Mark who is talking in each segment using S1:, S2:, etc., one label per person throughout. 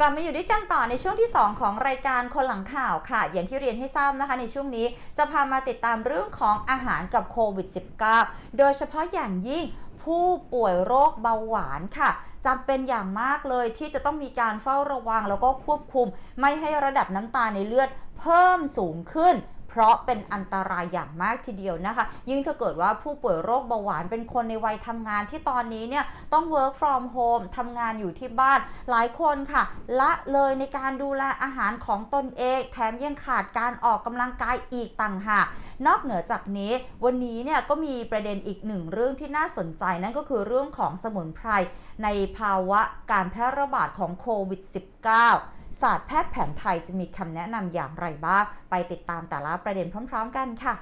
S1: กลับมาอยู่ด้วยกันต่อในช่วงที่ 2 ของรายการคนหลังข่าวค่ะ อย่างที่เรียนให้ทราบนะคะ ในช่วงนี้จะพามาติดตามเรื่องของอาหารกับโควิด -19 โดยเฉพาะอย่างยิ่งผู้ป่วยโรคเบาหวานค่ะจำเป็นอย่างมากเลยที่จะต้องมีการเฝ้าระวังแล้วก็ควบคุม ไม่ให้ระดับน้ำตาลในเลือดเพิ่มสูงขึ้น เพราะเป็นอันตรายอย่างมากทีเดียวนะคะ ยิ่งถ้าเกิดว่าผู้ป่วยโรคเบาหวานเป็นคนในวัยทำงานที่ตอนนี้เนี่ยต้อง work from home ทำงานอยู่ที่บ้านหลายคนค่ะ ละเลยในการดูแลอาหารของตนเอง แถมยังขาดการออกกำลังกายอีกต่างหากนอกเหนือจากนี้วันนี้เนี่ยก็มีประเด็นอีกหนึ่งเรื่องที่น่าสนใจนั่นก็คือเรื่องของสมุนไพรในภาวะการแพร่ระบาดของโควิด -19 ศาสตร์แพทย์แผนไทยจะมีคำแนะนำอย่างไรบ้าง ไปติดตามแต่ละประเด็นพร้อม ๆ กันค่ะ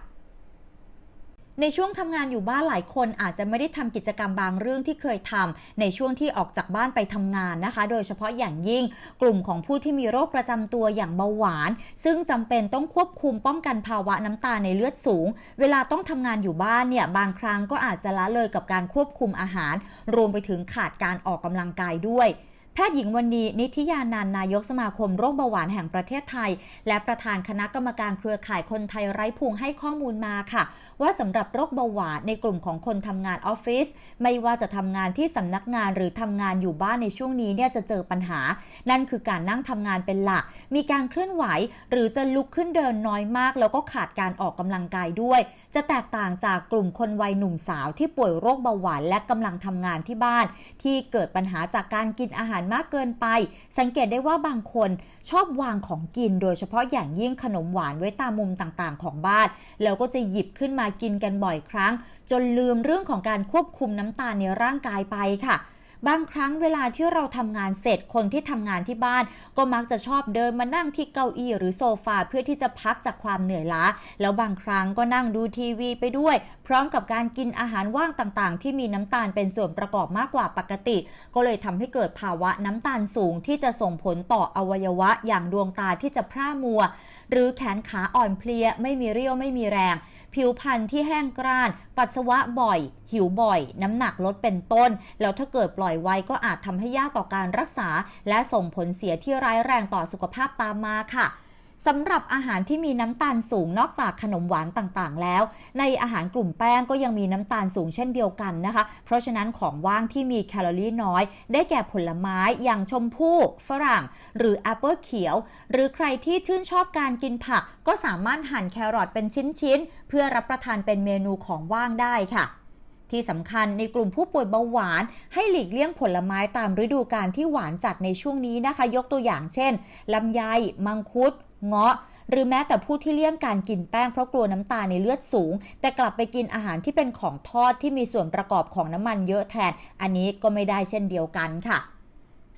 S1: ในช่วงทำงานอยู่บ้านหลายคนอาจจะไม่ได้ทำกิจกรรมบางเรื่องที่เคยทำในช่วงที่ออกจากบ้านไปทำงานนะคะ โดยเฉพาะอย่างยิ่งกลุ่มของผู้ที่มีโรคประจำตัวอย่างเบาหวาน ซึ่งจำเป็นต้องควบคุมป้องกันภาวะน้ำตาในเลือดสูง เวลาต้องทำงานอยู่บ้านเนี่ยบางครั้งก็อาจจะละเลยกับการควบคุมอาหาร รวมไปถึงขาดการออกกำลังกายด้วย แพทย์หญิงวันนี้นิธิยานันนายกสมาคมโรคเบาหวานแห่งประเทศไทย และประธานคณะกรรมการเครือข่ายคนไทยไร้พุงให้ข้อมูลมาค่ะ ว่าสำหรับโรคเบาหวานในกลุ่มของคนทำงานออฟฟิศไม่ว่าจะทำงานที่สำนักงานหรือทำงานอยู่บ้านในช่วงนี้เนี่ยจะเจอปัญหา นั่นคือการนั่งทำงานเป็นหลัก มีการเคลื่อนไหว หรือจะลุกขึ้นเดินน้อยมาก แล้วก็ขาดการออกกำลังกายด้วย จะแตกต่างจากกลุ่มคนวัยหนุ่มสาวที่ป่วยโรคเบาหวานและกำลังทำงานที่บ้าน ที่เกิดปัญหาจากการกินอาหารารมากเกินไป สังเกตได้ว่าบางคนชอบวางของกิน โดยเฉพาะอย่างยิ่งขนมหวานไว้ตามมุมต่างๆ ของบ้าน แล้วก็จะหยิบขึ้นมากินกันบ่อยครั้ง จนลืมเรื่องของการควบคุมน้ำตาลในร่างกายไปค่ะ บางครั้งเวลาที่เราทำงานเสร็จคนที่ทำงานที่บ้าน ก็มักจะชอบเดินมานั่งที่เก้าอี้หรือโซฟาเพื่อที่จะพักจากความเหนื่อยล้า แล้วบางครั้งก็นั่งดูทีวีไปด้วย พร้อมกับการกินอาหารว่างต่างๆ ที่มีน้ำตาลเป็นส่วนประกอบมากกว่าปกติ ก็เลยทำให้เกิดภาวะน้ำตาลสูงที่จะส่งผลต่ออวัยวะอย่างดวงตาที่จะพร่ามัว หรือแขนขาอ่อนเพลียไม่มีเรี่ยวไม่มีแรง ผิวพรรณที่แห้งกร้าน ปัสสาวะบ่อย หิวบ่อย น้ำหนักลดเป็นต้น แล้วถ้าเกิดปล่อยไว้ก็อาจทำให้ยากต่อการรักษา และส่งผลเสียที่ร้ายแรงต่อสุขภาพตามมาค่ะ สำหรับอาหารที่มีน้ำตาลสูงนอกจากขนมหวานต่างๆ แล้ว ในอาหารกลุ่มแป้งก็ยังมีน้ำตาลสูงเช่นเดียวกันนะคะ เพราะฉะนั้นของว่างที่มีแคลอรี่น้อย ได้แก่ผลไม้อย่างชมพู่ ฝรั่ง หรือแอปเปิลเขียว หรือใครที่ชื่นชอบการกินผัก ก็สามารถหั่นแครอทเป็นชิ้นๆ เพื่อรับประทานเป็นเมนูของว่างได้ค่ะที่สำคัญในกลุ่มผู้ป่วยเบาหวาน ให้หลีกเลี่ยงผลไม้ตามฤดูกาลที่หวานจัดในช่วงนี้นะคะ ยกตัวอย่างเช่นลำไย มังคุด เงาะ หรือแม้แต่ผู้ที่เลี่ยงการกินแป้งเพราะกลัวน้ำตาลในเลือดสูง แต่กลับไปกินอาหารที่เป็นของทอดที่มีส่วนประกอบของน้ำมันเยอะแทน อันนี้ก็ไม่ได้เช่นเดียวกันค่ะ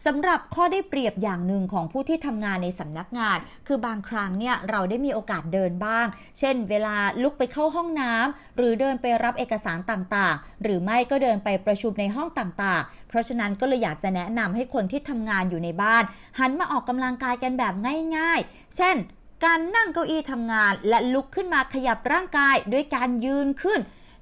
S1: สำหรับข้อได้เปรียบอย่างหนึ่งของผู้ที่ทำงานในสำนักงาน คือบางครั้งเนี่ยเราได้มีโอกาสเดินบ้าง เช่น เวลาลุกไปเข้าห้องน้ำหรือเดินไปรับเอกสารต่างๆ หรือไม่ก็เดินไปประชุมในห้องต่างๆ เพราะฉะนั้นก็เลยอยากจะแนะนำให้คนที่ทำงานอยู่ในบ้าน หันมาออกกำลังกายกันแบบง่ายๆ เช่น การนั่งเก้าอี้ทำงานและลุกขึ้นมาขยับร่างกายด้วยการยืนขึ้น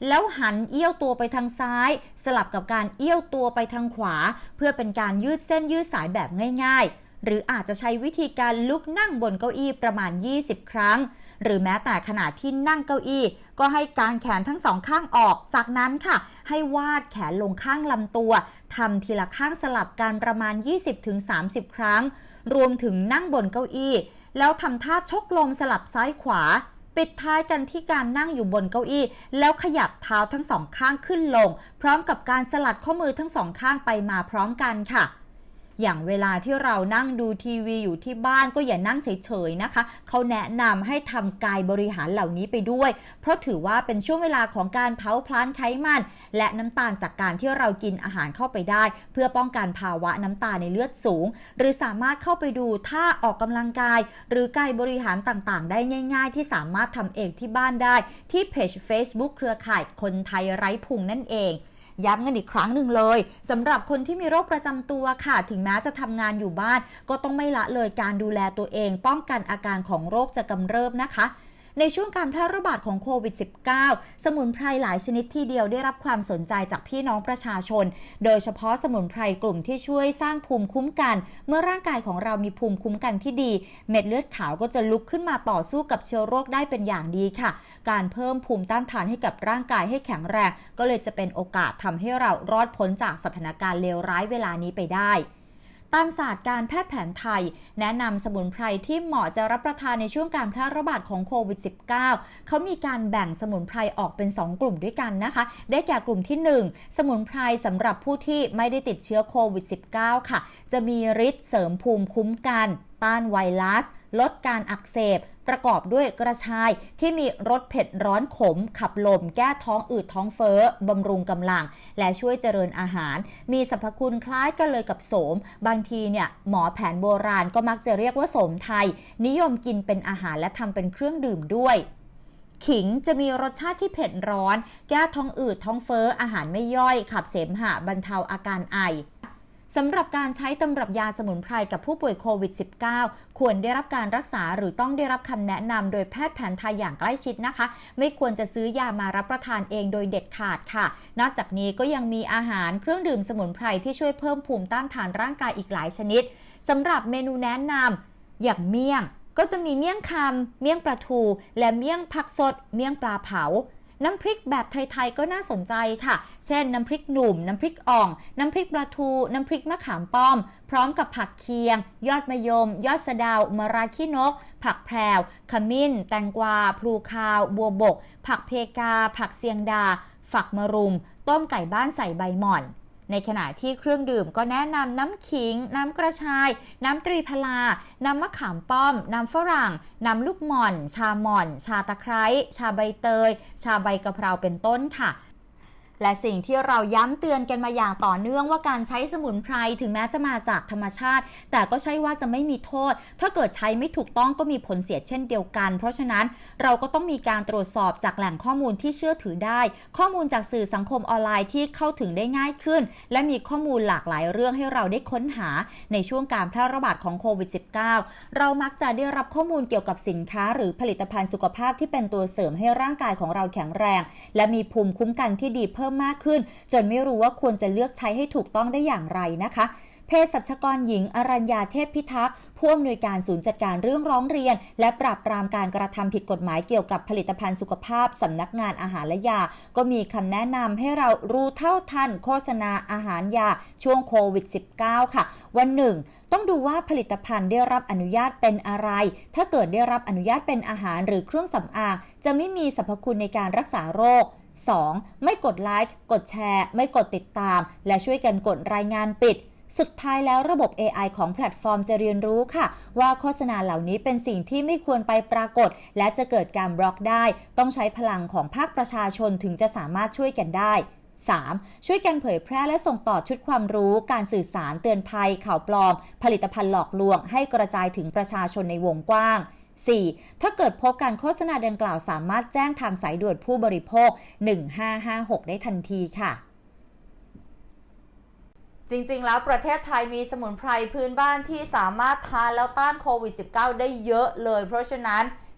S1: แล้วหันเอี้ยวตัวไปทางซ้าย สลับกับการเอี้ยวตัวไปทางขวา เพื่อเป็นการยืดเส้นยืดสายแบบง่าย ๆ หรืออาจจะใช้วิธีการลุกนั่งบนเก้าอี้ประมาณ 20 ครั้ง หรือแม้แต่ขณะที่นั่งเก้าอี้ ก็ให้กางแขนทั้งสองข้างออก จากนั้นค่ะ ให้วาดแขนลงข้างลำตัวทำทีละข้างสลับกันประมาณ 20-30 ครั้ง รวมถึงนั่งบนเก้าอี้ แล้วทำท่าชกลมสลับซ้ายขวา ปิดท้ายกันที่การนั่งอยู่บนเก้าอี้ แล้วขยับเท้าทั้งสองข้างขึ้นลง พร้อมกับการสลัดข้อมือทั้งสองข้างไปมาพร้อมกันค่ะ อย่างเวลาที่เรานั่งดูทีวีอยู่ที่บ้านก็อย่านั่งเฉยๆนะคะ เขาแนะนำให้ทำกายบริหารเหล่านี้ไปด้วย เพราะถือว่าเป็นช่วงเวลาของการเผาพลาญไขมัน และน้ำตาลจากการที่เรากินอาหารเข้าไปได้ เพื่อป้องกันภาวะน้ำตาลในเลือดสูง หรือสามารถเข้าไปดูท่าออกกำลังกาย หรือกายบริหารต่างๆ ได้ง่าย ๆ ที่สามารถทำเองที่บ้านได้ ที่เพจ Facebook เครือข่ายคนไทยไร้พุงนั่นเอง ย้ำกันอีกครั้งหนึ่งเลยสำหรับคนที่มีโรคประจำตัวค่ะ ถึงแม้จะทำงานอยู่บ้าน ก็ต้องไม่ละเลยการดูแลตัวเอง ป้องกันอาการของโรคจะกำเริบนะคะ ในช่วงการแพร่ระบาดของโควิด -19 สมุนไพรหลายชนิดที่เดียวได้รับความสนใจจากพี่น้องประชาชน โดยเฉพาะสมุนไพรกลุ่มที่ช่วยสร้างภูมิคุ้มกัน เมื่อร่างกายของเรามีภูมิคุ้มกันที่ดี เม็ดเลือดขาวก็จะลุกขึ้นมาต่อสู้กับเชื้อโรคได้เป็นอย่างดีค่ะ การเพิ่มภูมิต้านทานให้กับร่างกายให้แข็งแรง ก็เลยจะเป็นโอกาสทำให้เรารอดพ้นจากสถานการณ์เลวร้ายเวลานี้ไปได้ ตามศาสตร์การแพทย์แผนไทย แนะนำสมุนไพรที่เหมาะจะรับประทานในช่วงการแพร่ระบาดของโควิด -19 เขามีการแบ่งสมุนไพรออกเป็น 2 กลุ่มด้วยกันนะคะ ได้แก่กลุ่มที่ 1 สมุนไพรสำหรับผู้ที่ไม่ได้ติดเชื้อโควิด -19 ค่ะ จะมีฤทธิ์เสริมภูมิคุ้มกัน ต้านไวรัส ลดการอักเสบ ประกอบด้วยกระชายที่มีรสเผ็ดร้อนขม ขับลม แก้ท้องอืดท้องเฟ้อบำรุงกำลัง และช่วยเจริญอาหาร มีสรรพคุณคล้ายกันเลยกับโสม บางทีเนี่ยหมอแผนโบราณก็มักจะเรียกว่าโสมไทย นิยมกินเป็นอาหารและทำเป็นเครื่องดื่มด้วยขิงจะมีรสชาติที่เผ็ดร้อน แก้ท้องอืดท้องเฟ้ออาหารไม่ย่อย ขับเสมหะบรรเทาอาการไอ สำหรับการใช้ตำรับยาสมุนไพรกับผู้ป่วยโควิด -19 ควรได้รับการรักษาหรือต้องได้รับคำแนะนำโดยแพทย์แผนไทยอย่างใกล้ชิดนะคะ ไม่ควรจะซื้อยามารับประทานเองโดยเด็ดขาดค่ะ นอกจากนี้ก็ยังมีอาหารเครื่องดื่มสมุนไพรที่ช่วยเพิ่มภูมิต้านทานร่างกายอีกหลายชนิดสำหรับเมนูแนะนำอย่างเมี่ยง ก็จะมีเมี่ยงคำเมี่ยงปลาทู และเมี่ยงผักสด เมี่ยงปลาเผา น้ำพริกแบบไทยๆก็น่าสนใจค่ะ เช่นน้ำพริกหนุ่ม น้ำพริกอ่อง น้ำพริกปลาทู น้ำพริกมะขามป้อม พร้อมกับผักเคียง ยอดมะยม ยอดสะดาวมะราขี้นก ผักแพรว ขมิ้น แตงกวา พลูคาว บัวบก ผักเพกา ผักเสียงดา ฝักมะรุม ต้มไก่บ้านใส่ใบหม่อน ในขณะที่เครื่องดื่มก็แนะนำน้ำขิง น้ำกระชาย น้ำตรีพลา น้ำมะขามป้อม น้ำฝรั่ง น้ำลูกหม่อน ชาหม่อน ชาตะไคร้ ชาใบเตย ชาใบกะเพราเป็นต้นค่ะ และสิ่งที่เราย้ำเตือนกันมาอย่างต่อเนื่องว่าการใช้สมุนไพรถึงแม้จะมาจากธรรมชาติ แต่ก็ใช่ว่าจะไม่มีโทษ ถ้าเกิดใช้ไม่ถูกต้องก็มีผลเสียเช่นเดียวกัน เพราะฉะนั้นเราก็ต้องมีการตรวจสอบจากแหล่งข้อมูลที่เชื่อถือได้ ข้อมูลจากสื่อสังคมออนไลน์ที่เข้าถึงได้ง่ายขึ้น และมีข้อมูลหลากหลายเรื่องให้เราได้ค้นหาในช่วงการแพร่ระบาดของโควิด -19 เรามักจะได้รับข้อมูลเกี่ยวกับสินค้า หรือผลิตภัณฑ์สุขภาพที่เป็นตัวเสริมให้ร่างกายของเราแข็งแรง และมีภูมิคุ้มกันที่ดีเพิ่มมากขึ้น จนไม่รู้ว่าควรจะเลือกใช้ให้ถูกต้องได้อย่างไรนะคะเภสัชกรหญิง อรัญญาเทพพิทักษ์ผู้อำนวยการศูนย์จัดการเรื่องร้องเรียน และปราบปรามการกระทำผิดกฎหมายเกี่ยวกับผลิตภัณฑ์สุขภาพสำนักงานอาหารและยา ก็มีคำแนะนำให้เรารู้เท่าทันโฆษณาอาหารยาช่วงโควิด -19 ค่ะ วันหนึ่ง ต้องดูว่าผลิตภัณฑ์ได้รับอนุญาตเป็นอะไร ถ้าเกิดได้รับอนุญาตเป็นอาหารหรือเครื่องสำอางจะไม่มีสรรพคุณในการรักษาโรค 2. ไม่กดไลค์กดแชร์ ไม่กดติดตาม และช่วยกันกดรายงานปิด สุดท้ายแล้วระบบ AI ของแพลตฟอร์มจะเรียนรู้ค่ะ ว่าโฆษณาเหล่านี้เป็นสิ่งที่ไม่ควรไปปรากฏ และจะเกิดการบล็อกได้ ต้องใช้พลังของภาคประชาชนถึงจะสามารถช่วยกันได้ 3. ช่วยกันเผยแพร่และส่งต่อชุดความรู้ การสื่อสารเตือนภัย ข่าวปลอม ผลิตภัณฑ์หลอกลวง ให้กระจายถึงประชาชนในวงกว้าง 4. ถ้าเกิดพบการโฆษณาดังกล่าวสามารถแจ้งทางสายด่วนผู้บริโภค 1556 ได้ทันทีค่ะ จริงๆ แล้วประเทศไทยมีสมุนไพรพื้นบ้านที่สามารถทานแล้วต้านโควิด -19 ได้เยอะเลย เพราะฉะนั้น